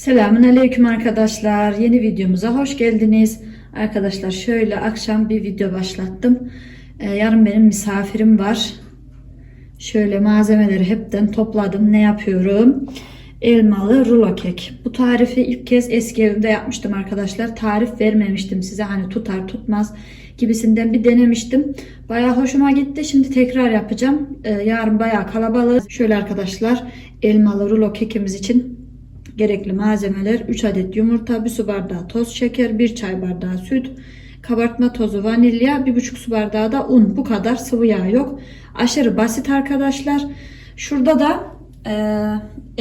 Selamun Aleyküm arkadaşlar. Yeni videomuza hoş geldiniz. Arkadaşlar şöyle akşam bir video başlattım. Ee, yarın benim misafirim var. Şöyle malzemeleri hepten topladım. Ne yapıyorum? Elmalı rulo kek. Bu tarifi ilk kez eski evimde yapmıştım arkadaşlar. Tarif vermemiştim size. Hani tutar tutmaz gibisinden bir denemiştim. Bayağı hoşuma gitti. Şimdi tekrar yapacağım. Ee, yarın bayağı kalabalık. Şöyle arkadaşlar elmalı rulo kekimiz için Gerekli malzemeler 3 adet yumurta, 1 su bardağı toz şeker, 1 çay bardağı süt, kabartma tozu, vanilya, 1,5 su bardağı da un. Bu kadar sıvı yağ yok. Aşırı basit arkadaşlar. Şurada da e,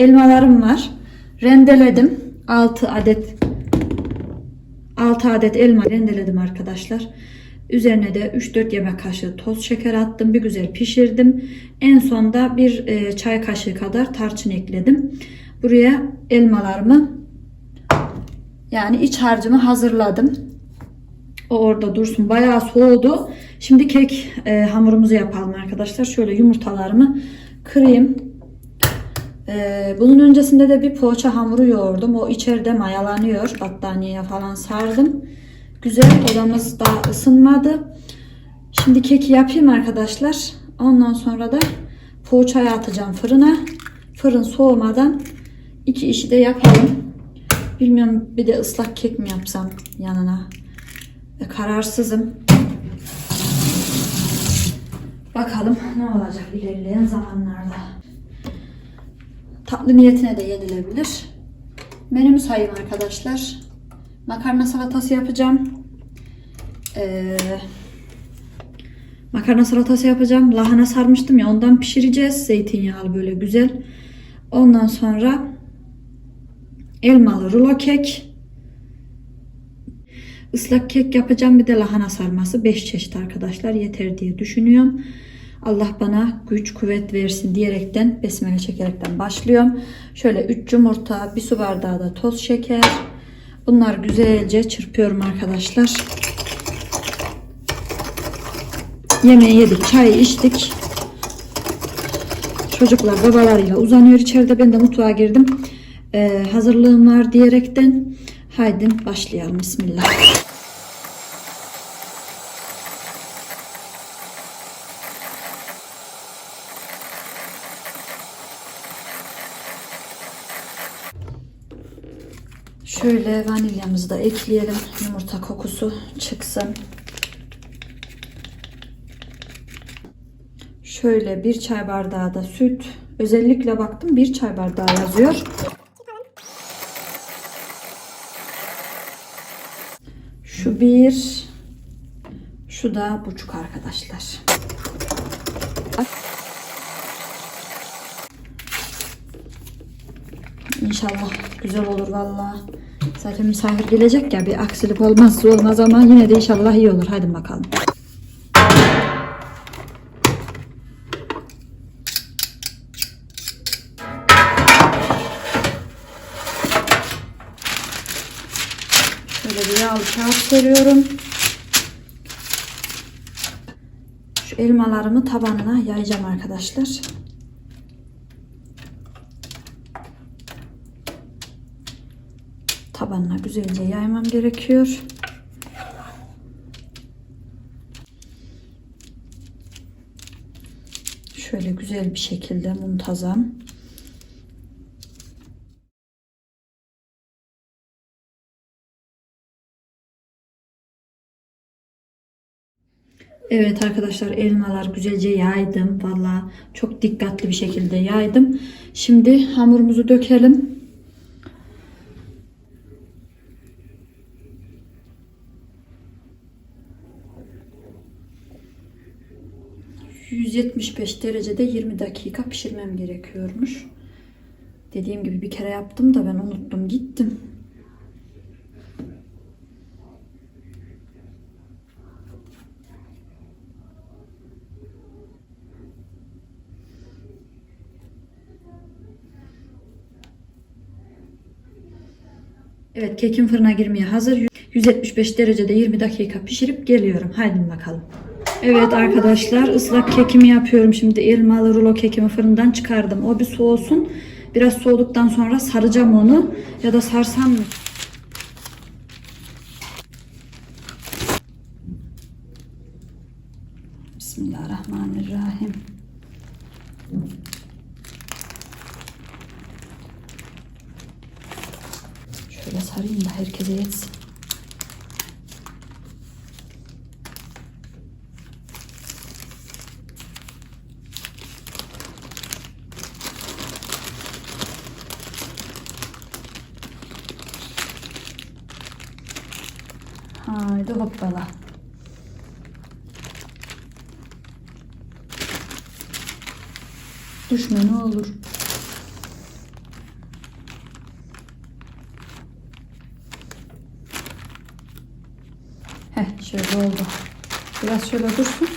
elmalarım var. Rendeledim. 6 adet 6 adet elma rendeledim arkadaşlar. Üzerine de 3-4 yemek kaşığı toz şeker attım. Bir güzel pişirdim. En sonda bir e, çay kaşığı kadar tarçın ekledim. Buraya elmalarımı yani iç harcımı hazırladım. O orada dursun. Bayağı soğudu. Şimdi kek e, hamurumuzu yapalım arkadaşlar. Şöyle yumurtalarımı kırayım. E, bunun öncesinde de bir poğaça hamuru yoğurdum. O içeride mayalanıyor. Battaniyeye falan sardım. Güzel. Odamız daha ısınmadı. Şimdi keki yapayım arkadaşlar. Ondan sonra da poğaçayı atacağım fırına. Fırın soğumadan iki işi de yapalım. Bilmiyorum bir de ıslak kek mi yapsam yanına. E, kararsızım. Bakalım ne olacak ilerleyen zamanlarda. Tatlı niyetine de yenilebilir. Menümü sayayım arkadaşlar. Makarna salatası yapacağım. Ee, makarna salatası yapacağım. Lahana sarmıştım ya ondan pişireceğiz. Zeytinyağlı böyle güzel. Ondan sonra elmalı rulo kek. Islak kek yapacağım bir de lahana sarması 5 çeşit arkadaşlar yeter diye düşünüyorum. Allah bana güç kuvvet versin diyerekten besmele çekerekten başlıyorum. Şöyle 3 yumurta, bir su bardağı da toz şeker. Bunlar güzelce çırpıyorum arkadaşlar. Yemeği yedik, çay içtik. Çocuklar babalarıyla uzanıyor içeride. Ben de mutfağa girdim. Ee, hazırlığım var diyerekten haydi başlayalım. Bismillah. Şöyle vanilyamızı da ekleyelim. Yumurta kokusu çıksın. Şöyle bir çay bardağı da süt. Özellikle baktım bir çay bardağı yazıyor. Şu bir. Şu da buçuk arkadaşlar. İnşallah güzel olur valla. Zaten misafir gelecek ya bir aksilik olmazsa olmaz ama yine de inşallah iyi olur. Hadi bakalım. Şöyle bir yağlı kağıt seriyorum. Şu elmalarımı tabanına yayacağım arkadaşlar. Tabanına güzelce yaymam gerekiyor. Şöyle güzel bir şekilde muntazam. Evet arkadaşlar elmalar güzelce yaydım. Valla çok dikkatli bir şekilde yaydım. Şimdi hamurumuzu dökelim. ...175 derecede 20 dakika pişirmem gerekiyormuş. Dediğim gibi bir kere yaptım da ben unuttum gittim. Evet kekim fırına girmeye hazır. 175 derecede 20 dakika pişirip geliyorum. Haydi bakalım. Evet arkadaşlar ıslak kekimi yapıyorum. Şimdi elmalı rulo kekimi fırından çıkardım. O bir soğusun. Biraz soğuduktan sonra saracağım onu. Ya da sarsam mı? Şöyle sarayım da herkese yetsin. Haydi hoppala. Düşme ne olur. Heh şöyle oldu. Biraz şöyle dursun.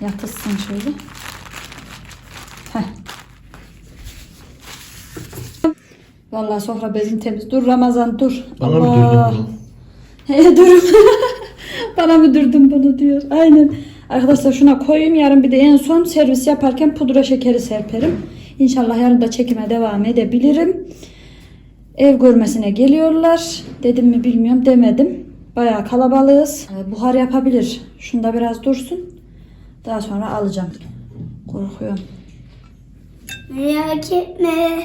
Yatışsın şöyle. Heh. Vallahi sofra bezin temiz. Dur Ramazan dur. Bana mı dürdün bunu? He dur. Bana mı dürdün bunu diyor. Aynen. Arkadaşlar şuna koyayım. Yarın bir de en son servis yaparken pudra şekeri serperim. İnşallah yarın da çekime devam edebilirim. Ev görmesine geliyorlar. Dedim mi bilmiyorum demedim. Bayağı kalabalığız. Ee, Buhar yapabilir. Şunda biraz dursun. Daha sonra alacağım. Korkuyorum. Merak etme.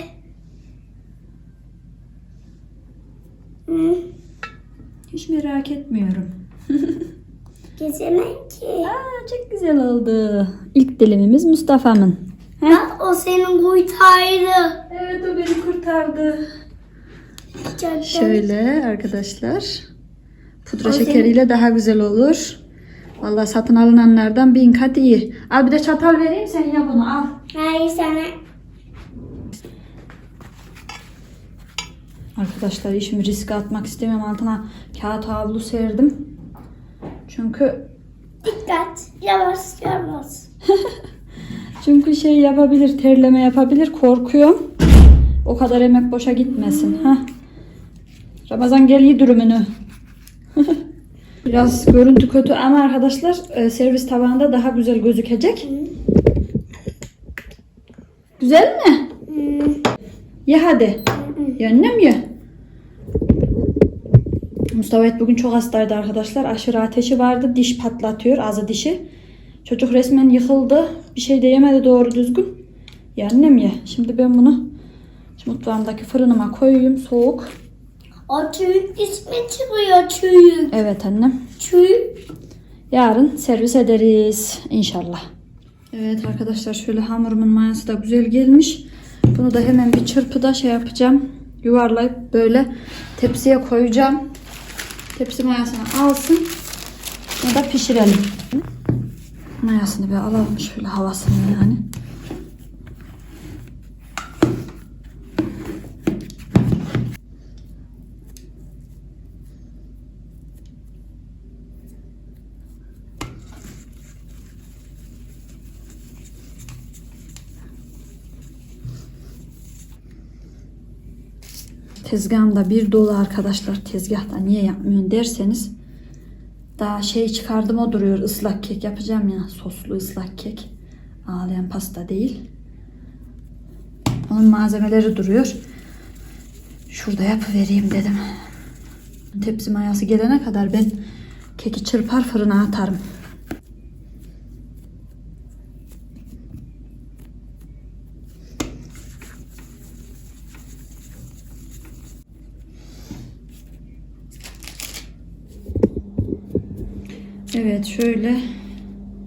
Hı, Hiç merak etmiyorum. gezemem ki. Aa, çok güzel oldu. İlk dilimimiz Mustafa'mın. Bak o senin kurtardı. Evet o beni kurtardı. Gerçekten. Şöyle arkadaşlar. Pudra O şekeriyle daha güzel olur. Vallahi satın alınanlardan bin kat iyi. Al bir de çatal vereyim sen ya bunu al. Hayır sana. Arkadaşlar işimi riske atmak istemiyorum. Altına kağıt havlu serdim. Çünkü Dikkat. Yavaş yavaş. çünkü şey yapabilir, terleme yapabilir. Korkuyorum. O kadar emek boşa gitmesin. Heh. Ramazan gel iyi dürümünü. Biraz görüntü kötü ama arkadaşlar e, servis tabağında daha güzel gözükecek. Güzel mi? Hmm, Ye hadi. Ye annem ye. Mustafa et bugün çok hastaydı arkadaşlar. Aşırı ateşi vardı. Diş patlatıyor. Ağzı dişi. Çocuk resmen yıkıldı. Bir şey de yemedi doğru düzgün. Ye annem ye. Şimdi ben bunu mutfağımdaki fırınıma koyayım. Soğuk. O çocuk ismi çıkıyor çocuk. Evet annem. Çocuk. Yarın servis ederiz inşallah. Evet arkadaşlar şöyle hamurumun mayası da güzel gelmiş. Bunu da hemen bir çırpıda şey yapacağım. Yuvarlayıp böyle tepsiye koyacağım. Tepsi mayasını alsın. Bunu da pişirelim. Mayasını bir alalım şöyle havasını yani. Tezgahımda bir dolu arkadaşlar. Tezgahta niye yapmıyorsun derseniz daha şey çıkardım o duruyor. ıslak kek yapacağım ya. Soslu ıslak kek. Ağlayan pasta değil. Onun malzemeleri duruyor. Şurada yapıvereyim dedim. Tepsi mayası gelene kadar ben keki çırpar fırına atarım. Evet şöyle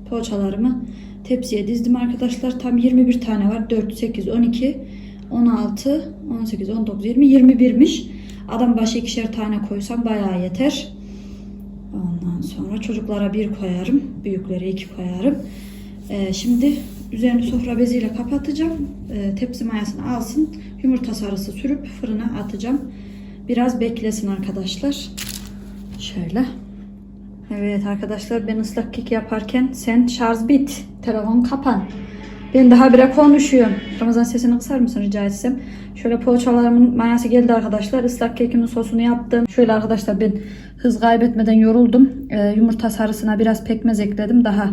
poğaçalarımı tepsiye dizdim arkadaşlar. Tam 21 tane var. 4, 8, 12, 16, 18, 19, 20, 21'miş. Adam başı ikişer tane koysam bayağı yeter. Ondan sonra çocuklara bir koyarım. Büyüklere iki koyarım. Ee, şimdi üzerini sofra beziyle kapatacağım. Ee, tepsi mayasını alsın. Yumurta sarısı sürüp fırına atacağım. Biraz beklesin arkadaşlar. Şöyle. Evet arkadaşlar ben ıslak kek yaparken sen şarj bit. Telefon kapan. Ben daha bire konuşuyorum. Ramazan sesini kısar mısın rica etsem? Şöyle poğaçalarımın mayası geldi arkadaşlar. Islak kekimin sosunu yaptım. Şöyle arkadaşlar ben hız kaybetmeden yoruldum. Ee, yumurta sarısına biraz pekmez ekledim. Daha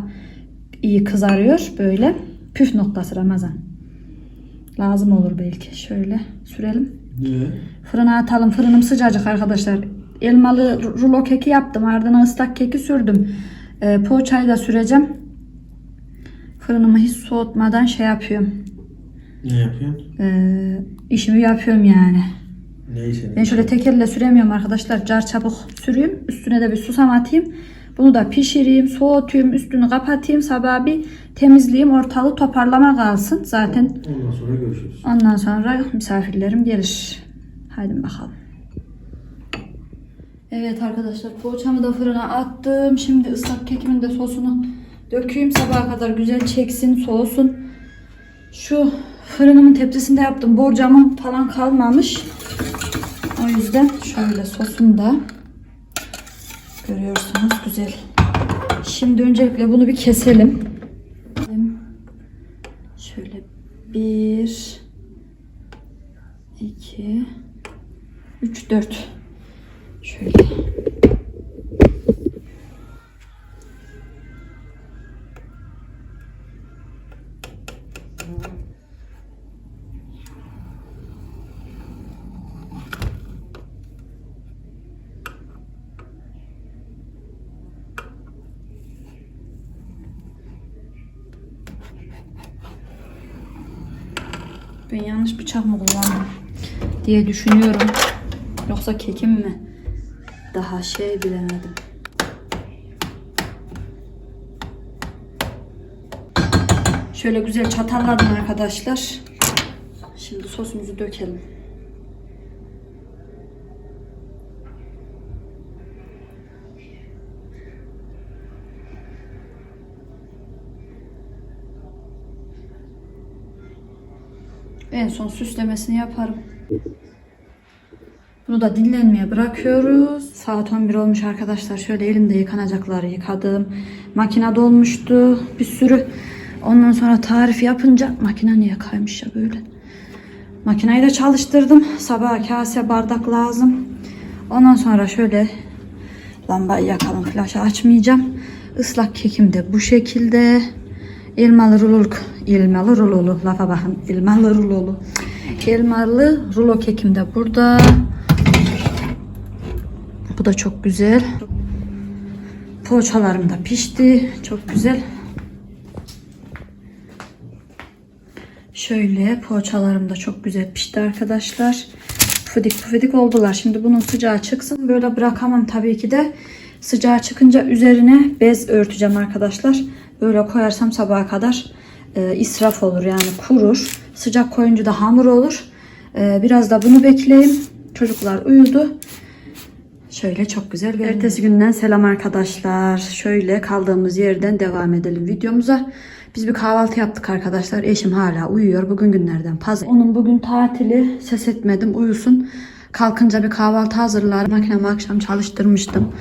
iyi kızarıyor böyle. Püf noktası Ramazan. Lazım olur belki. Şöyle sürelim. Niye? Fırına atalım. Fırınım sıcacık arkadaşlar. Elmalı rulo keki yaptım. Ardından ıslak keki sürdüm. Ee, poğaçayı da süreceğim. Fırınımı hiç soğutmadan şey yapıyorum. Ne yapıyorsun? Ee, işimi yapıyorum yani. Ne işini? Ben şöyle tek elle süremiyorum arkadaşlar. Car çabuk süreyim. Üstüne de bir susam atayım. Bunu da pişireyim, soğutayım, üstünü kapatayım. Sabah bir temizleyeyim, ortalığı toparlama kalsın. Zaten Ondan sonra görüşürüz. ondan sonra misafirlerim gelir. Haydi bakalım. Evet arkadaşlar poğaçamı da fırına attım. Şimdi ıslak kekimin de sosunu dökeyim. Sabaha kadar güzel çeksin, soğusun. Şu fırınımın tepsisinde yaptım. Borcamım falan kalmamış. O yüzden şöyle sosunu da görüyorsunuz güzel. Şimdi öncelikle bunu bir keselim. Şöyle bir, iki, üç, dört. Şöyle. Ben yanlış bıçak mı kullandım diye düşünüyorum. Yoksa kekim mi? Daha şey bilemedim. Şöyle güzel çatalladım arkadaşlar. Şimdi sosumuzu dökelim. En son süslemesini yaparım. Bunu da dinlenmeye bırakıyoruz. Saat 11 olmuş arkadaşlar. Şöyle elimde yıkanacakları yıkadım. Makine dolmuştu. Bir sürü. Ondan sonra tarif yapınca makine niye kaymış ya böyle. Makineyi de çalıştırdım. Sabah kase bardak lazım. Ondan sonra şöyle lambayı yakalım. Flaşı açmayacağım. Islak kekim de bu şekilde. Elmalı ruloluk. Elmalı rulolu. Lafa bakın. Elmalı rulolu. Elmalı rulo kekim de burada. Bu da çok güzel. Poğaçalarım da pişti. Çok güzel. Şöyle poğaçalarım da çok güzel pişti arkadaşlar. Pufidik pufidik oldular. Şimdi bunun sıcağı çıksın. Böyle bırakamam tabii ki de. Sıcağı çıkınca üzerine bez örteceğim arkadaşlar. Böyle koyarsam sabaha kadar e, israf olur yani kurur. Sıcak koyunca da hamur olur. E, biraz da bunu bekleyeyim. Çocuklar uyudu. Şöyle çok güzel. Ertesi günden selam arkadaşlar. Şöyle kaldığımız yerden devam edelim videomuza. Biz bir kahvaltı yaptık arkadaşlar. Eşim hala uyuyor. Bugün günlerden pazar. Onun bugün tatili. Ses etmedim uyusun. Kalkınca bir kahvaltı hazırlar. Makinemi akşam çalıştırmıştım.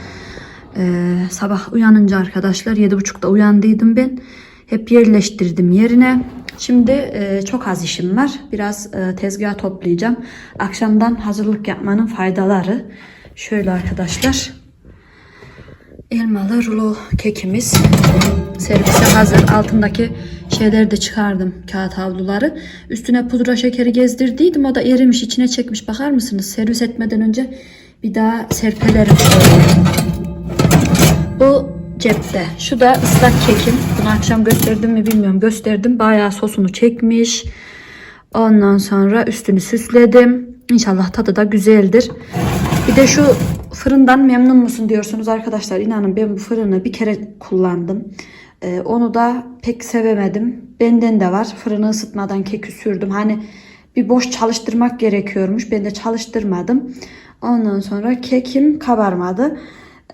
Ee, sabah uyanınca arkadaşlar 7.30'da uyandıydım ben. Hep yerleştirdim yerine. Şimdi e, çok az işim var. Biraz e, tezgah toplayacağım. Akşamdan hazırlık yapmanın faydaları. Şöyle arkadaşlar. Elmalı rulo kekimiz servise hazır. Altındaki şeyleri de çıkardım. Kağıt havluları. Üstüne pudra şekeri gezdirdiydim. O da erimiş içine çekmiş. Bakar mısınız? Servis etmeden önce bir daha serpelerim. Bu cepte. Şu da ıslak kekim. Bunu akşam gösterdim mi bilmiyorum. Gösterdim. Bayağı sosunu çekmiş. Ondan sonra üstünü süsledim. İnşallah tadı da güzeldir. Bir de şu fırından memnun musun diyorsunuz arkadaşlar. İnanın ben bu fırını bir kere kullandım. Ee, onu da pek sevemedim. Benden de var. Fırını ısıtmadan keki sürdüm. Hani bir boş çalıştırmak gerekiyormuş. Ben de çalıştırmadım. Ondan sonra kekim kabarmadı.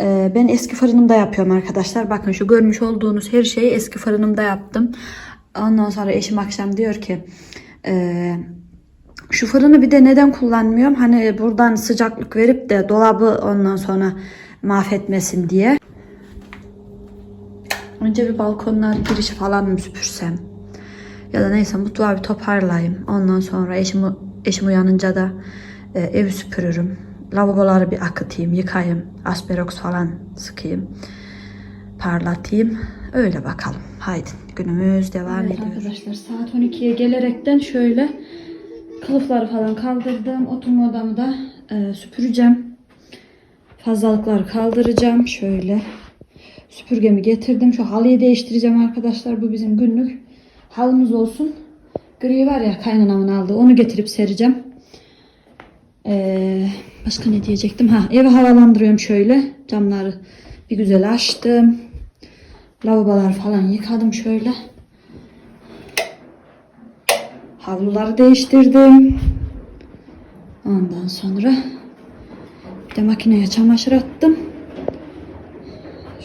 Ee, ben eski fırınımda yapıyorum arkadaşlar. Bakın şu görmüş olduğunuz her şeyi eski fırınımda yaptım. Ondan sonra eşim akşam diyor ki... Ee, şu fırını bir de neden kullanmıyorum? Hani buradan sıcaklık verip de dolabı ondan sonra mahvetmesin diye. Önce bir balkonlar girişi falan mı süpürsem? Ya da neyse mutfağı bir toparlayayım. Ondan sonra eşim, eşim uyanınca da e, evi süpürürüm. Lavaboları bir akıtayım, yıkayayım. Asperox falan sıkayım. Parlatayım. Öyle bakalım. Haydi. günümüz devam Evet ediyor. arkadaşlar saat 12'ye gelerekten şöyle kılıfları falan kaldırdım. Oturma odamı da e, süpüreceğim. Fazlalıkları kaldıracağım. Şöyle süpürgemi getirdim. Şu halıyı değiştireceğim arkadaşlar. Bu bizim günlük halımız olsun. Gri var ya kaynanamın aldığı. Onu getirip sereceğim. Ee, başka ne diyecektim? Ha, evi havalandırıyorum şöyle. Camları bir güzel açtım. Lavabolar falan yıkadım şöyle. Havluları değiştirdim. Ondan sonra bir de makineye çamaşır attım.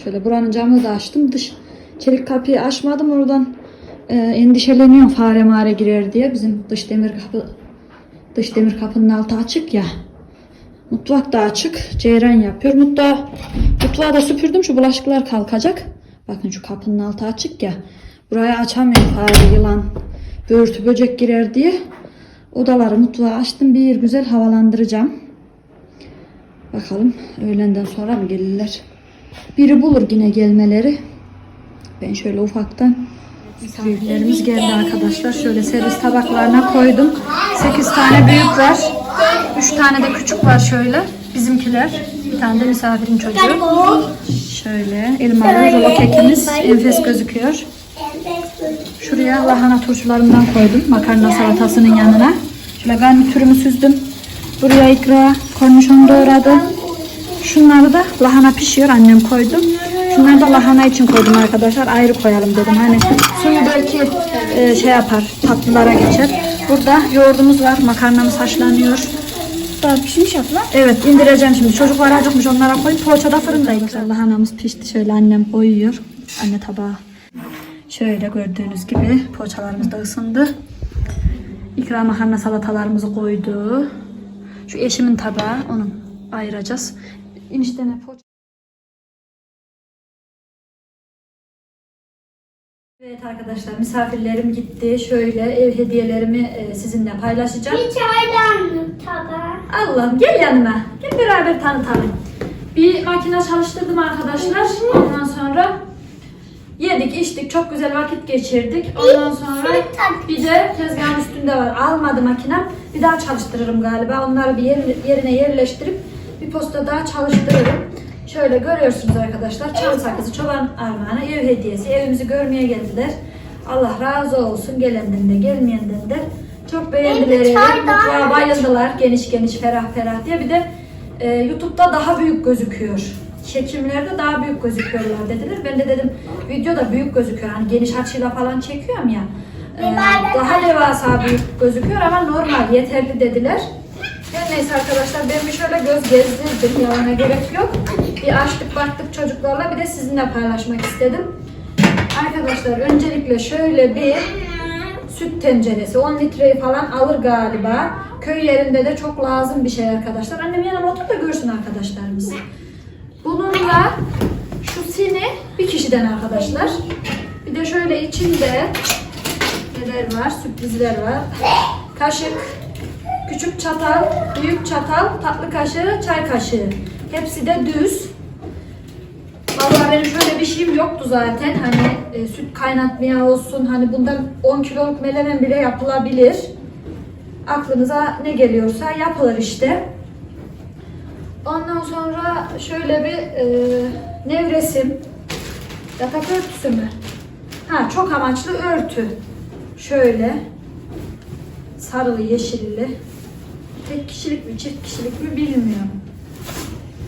Şöyle buranın camını da açtım. Dış çelik kapıyı açmadım oradan. E, endişeleniyorum fare mare girer diye. Bizim dış demir kapı dış demir kapının altı açık ya. Mutfak da açık. Ceyran yapıyor. Mutfağı, mutfağı da süpürdüm. Şu bulaşıklar kalkacak. Bakın şu kapının altı açık ya. Burayı açamıyorum fare, yılan, börtü, böcek girer diye. Odaları mutfağı açtım. Bir güzel havalandıracağım. Bakalım öğlenden sonra mı gelirler? Biri bulur yine gelmeleri. Ben şöyle ufaktan Misafirlerimiz geldi arkadaşlar. Şöyle servis tabaklarına koydum. 8 tane büyük var. 3 tane de küçük var şöyle. Bizimkiler. Bir tane de misafirin çocuğu. Şöyle elmalı rulo kekimiz enfes gözüküyor. Şuraya lahana turşularımdan koydum. Makarna salatasının yanına. Şöyle garnitürümü süzdüm. Buraya ikra kornişon doğradım. Şunları da lahana pişiyor. Annem koydu. Şunları da lahana için koydum arkadaşlar. Ayrı koyalım dedim. Hani suyu belki e, şey yapar. Tatlılara geçer. Burada yoğurdumuz var. Makarnamız haşlanıyor. daha pişmiş abla. Evet indireceğim şimdi. Çocuklar acıkmış onlara koyayım. Poğaçada fırındayım. Lahanamız pişti. Şöyle annem koyuyor. Anne tabağı. Şöyle gördüğünüz gibi poğaçalarımız da ısındı. İkra makarna salatalarımızı koydu. Şu eşimin tabağı. Onu ayıracağız. Enişteme poğaça. Evet arkadaşlar misafirlerim gitti. Şöyle ev hediyelerimi e, sizinle paylaşacağım. Bir çaydanlık tabağı. Allah'ım gel yanıma. Gel beraber tanıtalım. Bir makine çalıştırdım arkadaşlar. Ondan sonra yedik içtik çok güzel vakit geçirdik. Ondan sonra bir de tezgahın üstünde var. Almadı makinem. Bir daha çalıştırırım galiba. Onları bir yer- yerine yerleştirip bir posta daha çalıştırırım. Şöyle görüyorsunuz arkadaşlar. Çam sakızı çoban armağanı ev hediyesi. Evimizi görmeye geldiler. Allah razı olsun gelenden de gelmeyenden de. Çok beğendiler evi. Mutfağa bayıldılar. Geniş geniş ferah ferah diye. Bir de e, YouTube'da daha büyük gözüküyor. Çekimlerde daha büyük gözüküyorlar dediler. Ben de dedim videoda büyük gözüküyor. Hani geniş açıyla falan çekiyorum ya. E, daha devasa büyük gözüküyor ama normal yeterli dediler. Her neyse arkadaşlar ben bir şöyle göz gezdirdim. Yalana gerek yok. Bir açtık baktık çocuklarla bir de sizinle paylaşmak istedim. Arkadaşlar öncelikle şöyle bir süt tenceresi 10 litreyi falan alır galiba. Köy yerinde de çok lazım bir şey arkadaşlar. Annem yanıma otur da görsün arkadaşlarımız. Bununla şu sini bir kişiden arkadaşlar. Bir de şöyle içinde neler var? Sürprizler var. Kaşık, küçük çatal, büyük çatal, tatlı kaşığı, çay kaşığı. Hepsi de düz. Benim şöyle bir şeyim yoktu zaten. Hani e, süt kaynatmaya olsun. Hani bundan 10 kiloluk melemen bile yapılabilir. Aklınıza ne geliyorsa yapılır işte. Ondan sonra şöyle bir e, nevresim. Yatak örtüsü mü? Ha çok amaçlı örtü. Şöyle. Sarılı yeşilli. Tek kişilik mi çift kişilik mi bilmiyorum.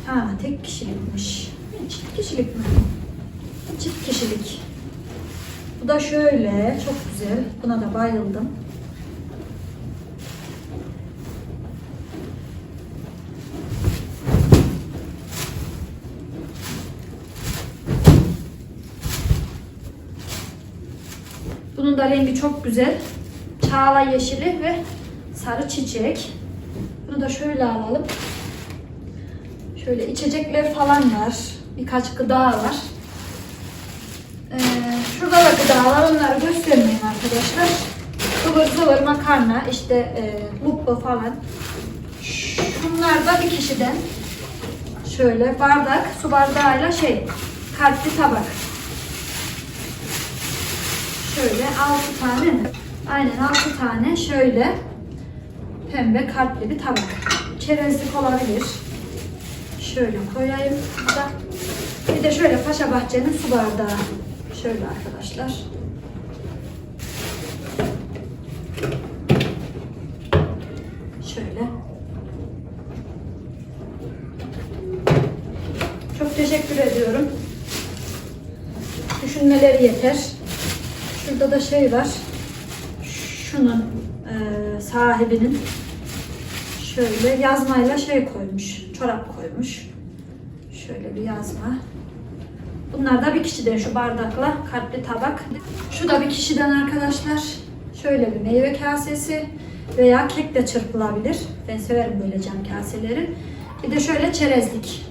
Ha tek kişilikmiş. Çift kişilik mi? Çift kişilik. Bu da şöyle çok güzel. Buna da bayıldım. Bunun da rengi çok güzel. Çağla yeşili ve sarı çiçek. Bunu da şöyle alalım. Şöyle içecekler falan var. Birkaç gıda var. Ee, şurada da gıda. Onları göstermeyeyim arkadaşlar. Sıvır sıvır makarna, işte e, mutlu falan. Bunlar da bir kişiden. Şöyle bardak, su bardağıyla şey, kalpli tabak. şöyle 6 tane mi? Aynen 6 tane şöyle pembe kalpli bir tabak. Çerezlik olabilir. Şöyle koyayım burada. Bir de şöyle Paşa Bahçe'nin su bardağı. Şöyle arkadaşlar. Şöyle. Çok teşekkür ediyorum. Düşünmeleri yeter. Şurada da şey var. Şunun eee, sahibinin şöyle yazmayla şey koymuş. Çorap koymuş. Şöyle bir yazma. Bunlar da bir kişiden şu bardakla kalpli tabak. Şu da bir kişiden arkadaşlar. Şöyle bir meyve kasesi veya kek de çırpılabilir. Ben severim böyle cam kaseleri. Bir de şöyle çerezlik.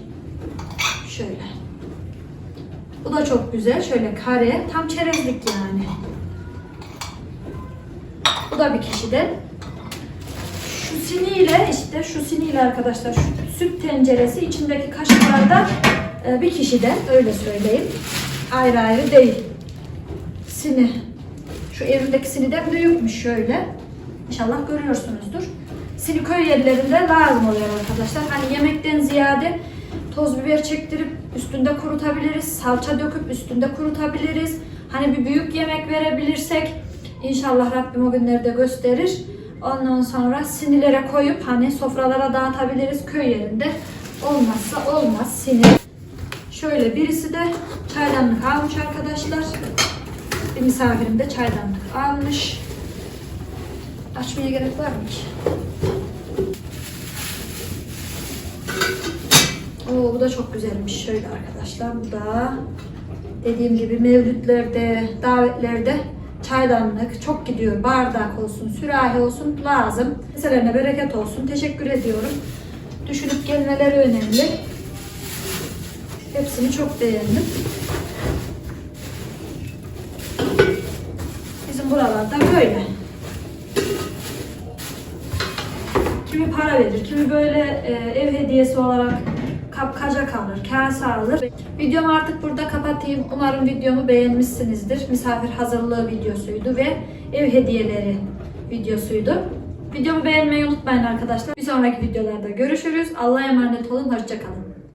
Şöyle. Bu da çok güzel. Şöyle kare. Tam çerezlik yani. Bu da bir kişiden. Şu siniyle işte şu siniyle arkadaşlar şu süt tenceresi içindeki kaşıklar da e, bir kişiden öyle söyleyeyim. Ayrı ayrı değil. Sini. Şu evimdeki siniden büyükmüş şöyle. İnşallah görüyorsunuzdur. Sini köy yerlerinde lazım oluyor arkadaşlar. Hani yemekten ziyade toz biber çektirip üstünde kurutabiliriz. Salça döküp üstünde kurutabiliriz. Hani bir büyük yemek verebilirsek inşallah Rabbim o günleri de gösterir. Ondan sonra sinilere koyup hani sofralara dağıtabiliriz köy yerinde. Olmazsa olmaz sini. Şöyle birisi de çaydanlık almış arkadaşlar. Bir misafirim de çaydanlık almış. Açmaya gerek var mı ki? Oo, bu da çok güzelmiş. Şöyle arkadaşlar bu da dediğim gibi mevlütlerde, davetlerde çaydanlık çok gidiyor. Bardak olsun, sürahi olsun lazım. Meselerine bereket olsun. Teşekkür ediyorum. Düşünüp gelmeleri önemli. Hepsini çok beğendim. Bizim buralarda böyle. Kimi para verir, kimi böyle e, ev hediyesi olarak kapkaca kalır, kase alır. Videomu artık burada kapatayım. Umarım videomu beğenmişsinizdir. Misafir hazırlığı videosuydu ve ev hediyeleri videosuydu. Videomu beğenmeyi unutmayın arkadaşlar. Bir sonraki videolarda görüşürüz. Allah'a emanet olun. Hoşçakalın.